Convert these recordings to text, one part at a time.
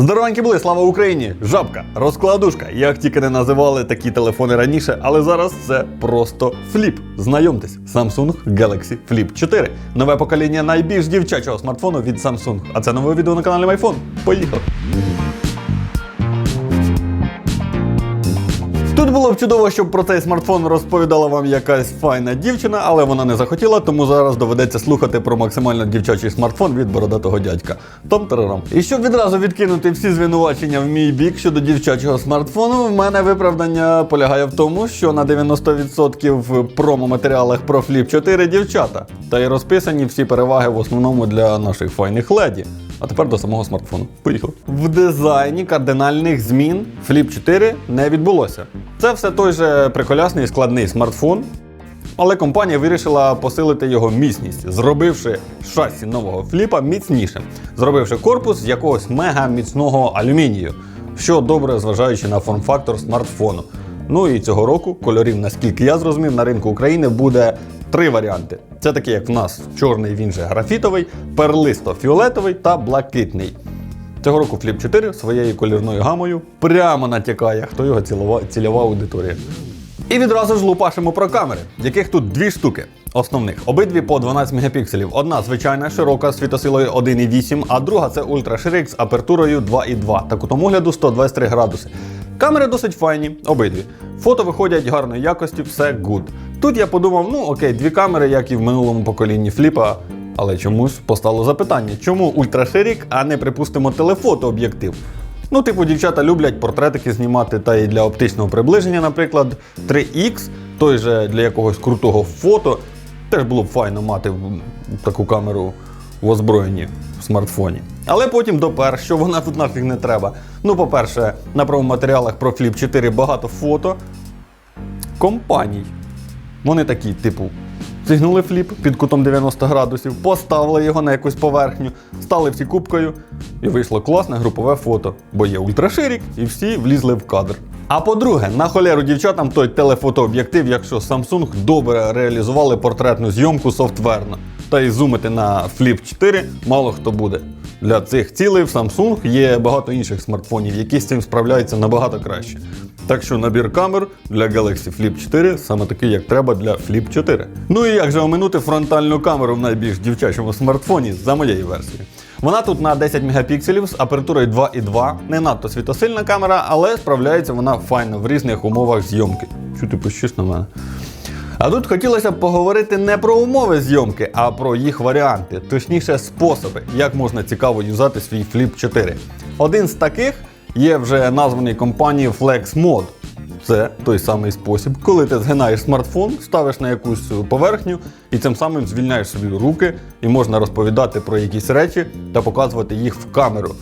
Здоровенькі були, слава Україні! Жабка, розкладушка. Як тільки не називали такі телефони раніше, але зараз це просто фліп. Знайомтесь, Samsung Galaxy Flip 4. Нове покоління найбільш дівчачого смартфону від Samsung. А це нове відео на каналі MyPhone. Поїхали! Б чудово, щоб про цей смартфон розповідала вам якась файна дівчина, але вона не захотіла, тому зараз доведеться слухати про максимально дівчачий смартфон від бородатого дядька. Том тарарам. І щоб відразу відкинути всі звинувачення в мій бік щодо дівчачого смартфону, в мене виправдання полягає в тому, що на 90% в промо-матеріалах про Flip 4 дівчата. Та й розписані всі переваги в основному для наших файних леді. А тепер до самого смартфону. Поїхали. В дизайні кардинальних змін Flip 4 не відбулося. Це все той же приколясний складний смартфон, але компанія вирішила посилити його міцність, зробивши шасі нового фліпа міцнішим, зробивши корпус з якогось мега міцного алюмінію, що добре зважаючи на форм-фактор смартфону. Ну і цього року кольорів, наскільки я зрозумів, на ринку України буде три варіанти. Це такі, як в нас чорний, він же графітовий, перлисто-фіолетовий та блакитний. Цього року Flip 4 своєю колірною гамою прямо натякає, хто його цілова, цільова аудиторія. І відразу ж лупашимо про камери, яких тут дві штуки. Основних обидві по 12 мегапікселів. Одна звичайна широка з світосилою 1,8, а друга це ультраширик з апертурою 2,2 та кутом огляду 123 градуси. Камери досить файні, обидві. Фото виходять гарної якості, все гуд. Тут я подумав, ну окей, дві камери, як і в минулому поколінні фліпа. Але чомусь постало запитання, чому ультраширік, а не припустимо телефотооб'єктив? Ну, типу, дівчата люблять портретики знімати, та і для оптичного приближення, наприклад, 3X, той же для якогось крутого фото. Теж було б файно мати таку камеру в озброєнні в смартфоні. Але потім допер, що вона тут нафіг не треба. Ну, по-перше, на промо-матеріалах про Flip 4 багато фото компаній. Вони такі, типу, зігнули фліп під кутом 90 градусів, поставили його на якусь поверхню, стали всі кубкою, і вийшло класне групове фото, бо є ультраширік, і всі влізли в кадр. А по-друге, на холеру дівчатам той телефотооб'єктив, якщо Samsung добре реалізували портретну зйомку софтверно. Та й зумити на Flip 4 мало хто буде. Для цих цілей в Samsung є багато інших смартфонів, які з цим справляються набагато краще. Так що набір камер для Galaxy Flip 4 саме такий, як треба для Flip 4. Ну і як же оминути фронтальну камеру в найбільш дівчачому смартфоні за моєю версією. Вона тут на 10 мегапікселів з апертурою 2,2, не надто світосильна камера, але справляється вона файно в різних умовах зйомки. Що ти пищиш на мене? А тут хотілося б поговорити не про умови зйомки, а про їх варіанти, точніше, способи, як можна цікаво юзати свій Flip 4. Один з таких є вже названий компанією Flex Mode. Це той самий спосіб, коли ти згинаєш смартфон, ставиш на якусь поверхню і цим самим звільняєш собі руки, і можна розповідати про якісь речі та показувати їх в камеру.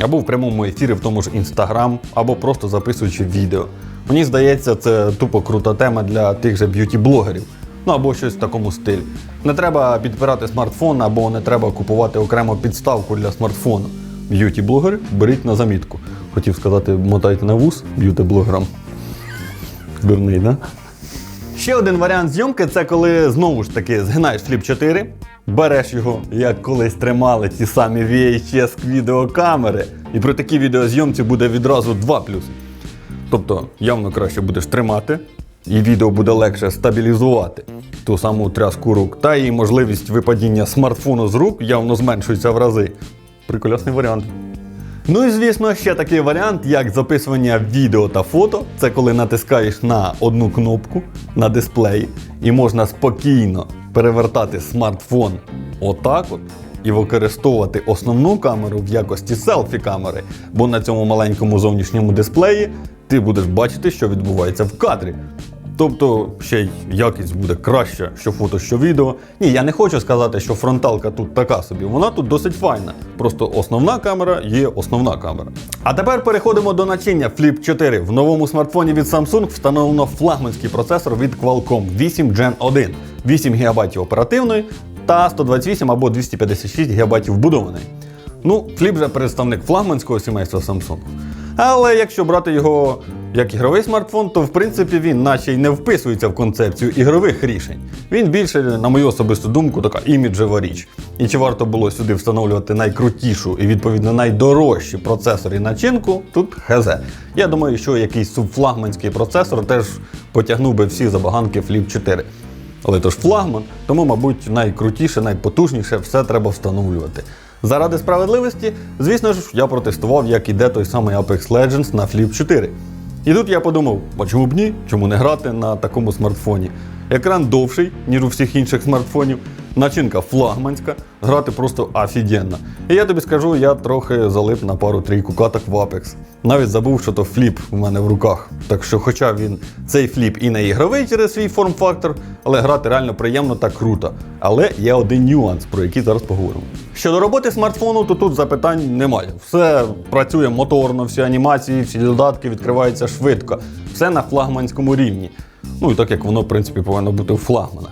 Або в прямому ефірі в тому ж Instagram, або просто записуючи відео. Мені здається, це тупо крута тема для тих же б'юті-блогерів. Ну або щось в такому стилі. Не треба підпирати смартфон, або не треба купувати окремо підставку для смартфону. Б'юті-блогери беріть на замітку. Хотів сказати, мотайте на вуз б'юті-блогерам. Дурний, да? Ще один варіант зйомки це коли знову ж таки згинаєш Flip 4, береш його, як колись тримали ті самі VHS відеокамери, і при такій відеозйомці буде відразу два плюси. Тобто явно краще будеш тримати, і відео буде легше стабілізувати ту саму тряску рук, та і можливість випадіння смартфону з рук явно зменшується в рази. Прикольосний варіант. Ну і звісно, ще такий варіант, як записування відео та фото. Це коли натискаєш на одну кнопку на дисплеї, і можна спокійно перевертати смартфон отак от і використовувати основну камеру в якості селфі-камери, бо на цьому маленькому зовнішньому дисплеї ти будеш бачити, що відбувається в кадрі. Тобто ще й якість буде краща, що фото, що відео. Ні, я не хочу сказати, що фронталка тут така собі. Вона тут досить файна. Просто основна камера є основна камера. А тепер переходимо до начиння Flip 4. В новому смартфоні від Samsung встановлено флагманський процесор від Qualcomm 8 Gen 1, 8 ГБ оперативної та 128 або 256 ГБ вбудованої. Ну, Flip же представник флагманського сімейства Samsung. Але якщо брати його як ігровий смартфон, то в принципі він наче й не вписується в концепцію ігрових рішень. Він більше, на мою особисту думку, така іміджева річ. І чи варто було сюди встановлювати найкрутішу і відповідно найдорожчі процесори начинку, тут хз. Я думаю, що якийсь субфлагманський процесор теж потягнув би всі забаганки Flip 4. Але то ж флагман, тому, мабуть, найкрутіше, найпотужніше все треба встановлювати. Заради справедливості, звісно ж, я протестував, як іде той самий Apex Legends на Flip 4. І тут я подумав, а чому б ні? Чому не грати на такому смартфоні? Екран довший, ніж у всіх інших смартфонів, начинка флагманська, грати просто офігенно. І я тобі скажу, я трохи залип на пару-трійку каток в Apex. Навіть забув, що то фліп у мене в руках. Так що, хоча він цей фліп і не ігровий через свій форм-фактор, але грати реально приємно та круто. Але є один нюанс, про який зараз поговоримо. Щодо роботи смартфону, то тут запитань немає. Все працює моторно, всі анімації, всі додатки відкриваються швидко. Все на флагманському рівні. Ну і так як воно, в принципі, повинно бути у флагмана.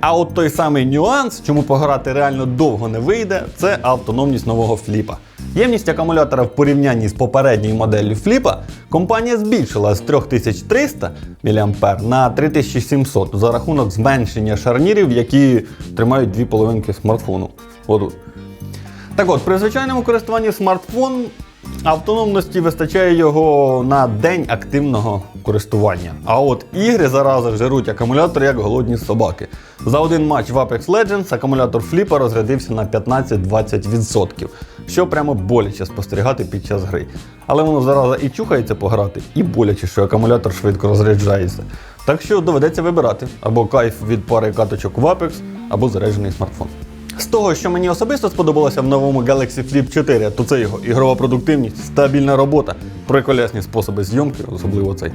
А от той самий нюанс, чому пограти реально довго не вийде, це автономність нового фліпа. Ємність акумулятора в порівнянні з попередньою моделлю фліпа компанія збільшила з 3300 мА на 3700 за рахунок зменшення шарнірів, які тримають дві половинки смартфону. Отут. Так от, при звичайному користуванні смартфон автономності вистачає його на день активного користування. А от ігри зарази жируть акумулятор як голодні собаки. За один матч в Apex Legends акумулятор фліпа розрядився на 15-20%, що прямо боляче спостерігати під час гри. Але воно зараза і чухається пограти, і боляче, що акумулятор швидко розряджається. Так що доведеться вибирати або кайф від пари каточок в Apex, або заряджений смартфон. З того, що мені особисто сподобалося в новому Galaxy Flip 4, то це його ігрова продуктивність, стабільна робота, приколесні способи зйомки, особливо цей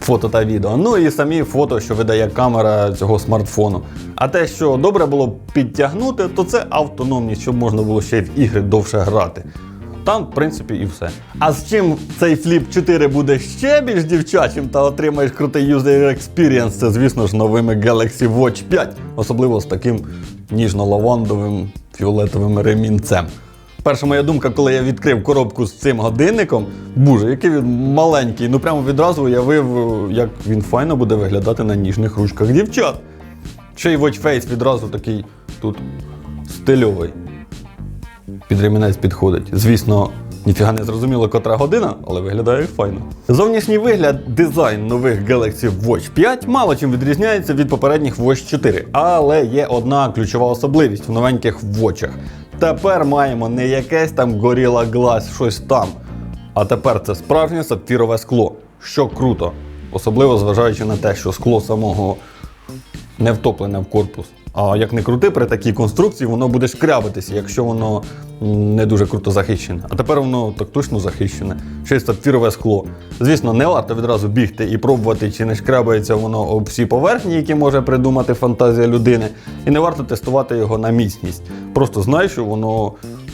фото та відео. Ну і самі фото, що видає камера цього смартфону. А те, що добре було підтягнути, то це автономність, щоб можна було ще й в ігри довше грати. Там, в принципі, і все. А з чим цей Flip 4 буде ще більш дівчачим та отримаєш крутий user experience, це, звісно ж, новими Galaxy Watch 5, особливо з таким ніжно-лавандовим фіолетовим ремінцем. Перша моя думка, коли я відкрив коробку з цим годинником, боже, який він маленький, ну прямо відразу уявив, як він файно буде виглядати на ніжних ручках дівчат. Ще й Watchface відразу такий тут стильовий. Під ремінець підходить. Звісно, ніфіга не зрозуміло, котра година, але виглядає файно. Зовнішній вигляд, дизайн нових Galaxy Watch 5 мало чим відрізняється від попередніх Watch 4. Але є одна ключова особливість в новеньких Watchах. Тепер маємо не якесь там Gorilla Glass, щось там. А тепер це справжнє сапфірове скло, що круто. Особливо зважаючи на те, що скло самого не втоплене в корпус. А як не крути, при такій конструкції воно буде шкрябитися, якщо воно не дуже круто захищене. А тепер воно так точно захищене. Ще й сапфірове скло. Звісно, не варто відразу бігти і пробувати, чи не шкрябається воно об всі поверхні, які може придумати фантазія людини. І не варто тестувати його на міцність. Просто знай, що воно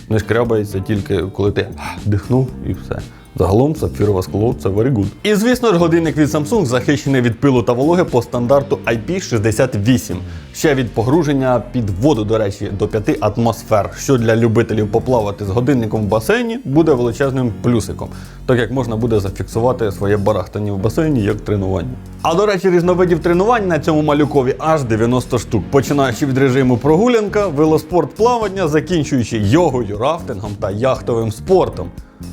не шкрябається тільки коли ти дихнув і все. Загалом сапфірове скло це very good. І звісно ж, годинник від Samsung захищений від пилу та вологи по стандарту IP68. Ще від погруження під воду, до речі, до 5 атмосфер, що для любителів поплавати з годинником в басейні буде величезним плюсиком, так як можна буде зафіксувати своє барахтання в басейні як тренування. А до речі, різновидів тренувань на цьому малюкові аж 90 штук, починаючи від режиму прогулянка, велоспорт плавання, закінчуючи йогою, рафтингом та яхтовим спортом.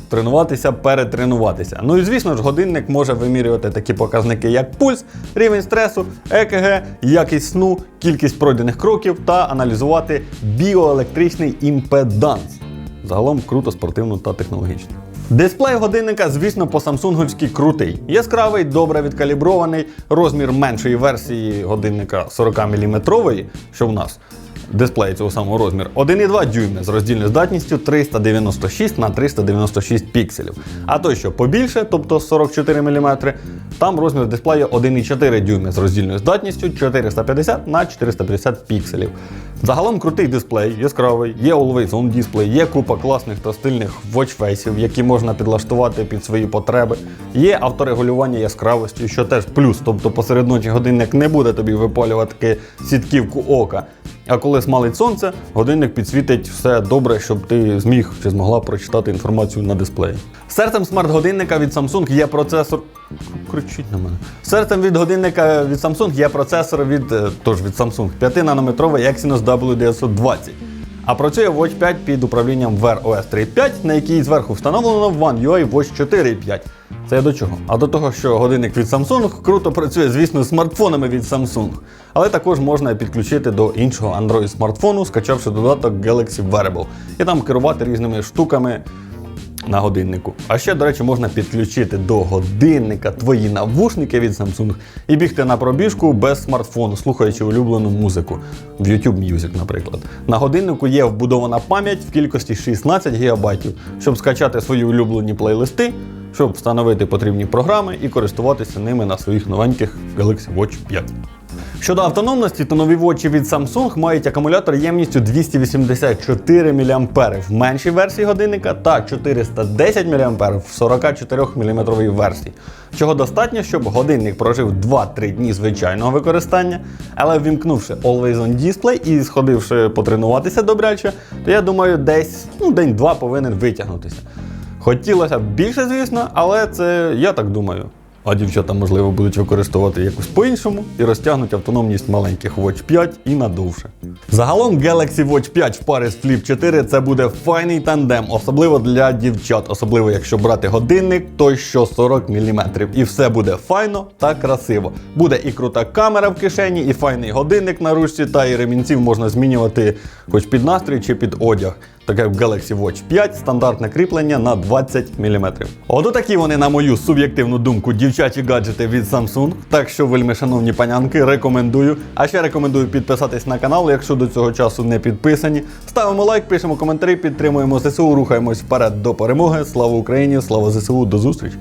Тренуватися, перетренуватися. Ну і звісно ж, годинник може вимірювати такі показники, як пульс, рівень стресу, ЕКГ, якість сну, кількість пройдених кроків та аналізувати біоелектричний імпеданс. Загалом круто, спортивно та технологічно. Дисплей годинника, звісно, по самсунговськи крутий. Яскравий, добре відкалібрований, розмір меншої версії годинника 40 мм, що в нас. Дисплей цього самого розміру 1,2 дюйми з роздільною здатністю 396 на 396 пікселів. А той, що побільше, тобто 44 мм, там розмір дисплею 1,4 дюйми з роздільною здатністю 450 на 450 пікселів. Загалом крутий дисплей, яскравий, є Always On дисплей, є купа класних та стильних watchfaceів, які можна підлаштувати під свої потреби. Є авторегулювання яскравості, що теж плюс, тобто посеред ночі годинник не буде тобі випалювати сітківку ока. А коли смалить сонце, годинник підсвітить все добре, щоб ти зміг чи змогла прочитати інформацію на дисплеї. Серцем смарт-годинника від Samsung є процесор. Кричить на мене. Серцем від годинника від Samsung є процесор від е, тож від Samsung 5-нанометровий Exynos W920. А працює Watch 5 під управлінням Wear OS 3.5, на якій зверху встановлено One UI Watch 4.5. Це я до чого? А до того, що годинник від Samsung круто працює, звісно, смартфонами від Samsung. Але також можна підключити до іншого Android смартфону, скачавши додаток Galaxy Wearable. І там керувати різними штуками на годиннику. А ще, до речі, можна підключити до годинника твої навушники від Samsung і бігти на пробіжку без смартфону, слухаючи улюблену музику в YouTube Music, наприклад. На годиннику є вбудована пам'ять в кількості 16 ГБ, щоб скачати свої улюблені плейлисти, щоб встановити потрібні програми і користуватися ними на своїх новеньких Galaxy Watch 5. Щодо автономності, то нові вочі від Samsung мають акумулятор ємністю 284 мА в меншій версії годинника та 410 мА в 44 мм версії, чого достатньо, щоб годинник прожив 2-3 дні звичайного використання, але ввімкнувши Always On Display і сходивши потренуватися добряче, то я думаю, десь ну, день-два повинен витягнутися. Хотілося б більше, звісно, але це я так думаю. А дівчата, можливо, будуть використовувати якось по-іншому і розтягнуть автономність маленьких Watch 5 і надовше. Загалом Galaxy Watch 5 в парі з Flip 4 це буде файний тандем, особливо для дівчат, особливо якщо брати годинник, той що 40 мм. І все буде файно та красиво. Буде і крута камера в кишені, і файний годинник на ручці, та і ремінців можна змінювати хоч під настрій чи під одяг. Таке в Galaxy Watch 5 стандартне кріплення на 20 мм. От такі вони, на мою суб'єктивну думку, дівчачі гаджети від Samsung. Так що, вельми шановні панянки, рекомендую. А ще рекомендую підписатись на канал, якщо до цього часу не підписані. Ставимо лайк, пишемо коментарі, підтримуємо ЗСУ, рухаємось вперед до перемоги. Слава Україні! Слава ЗСУ, до зустрічі!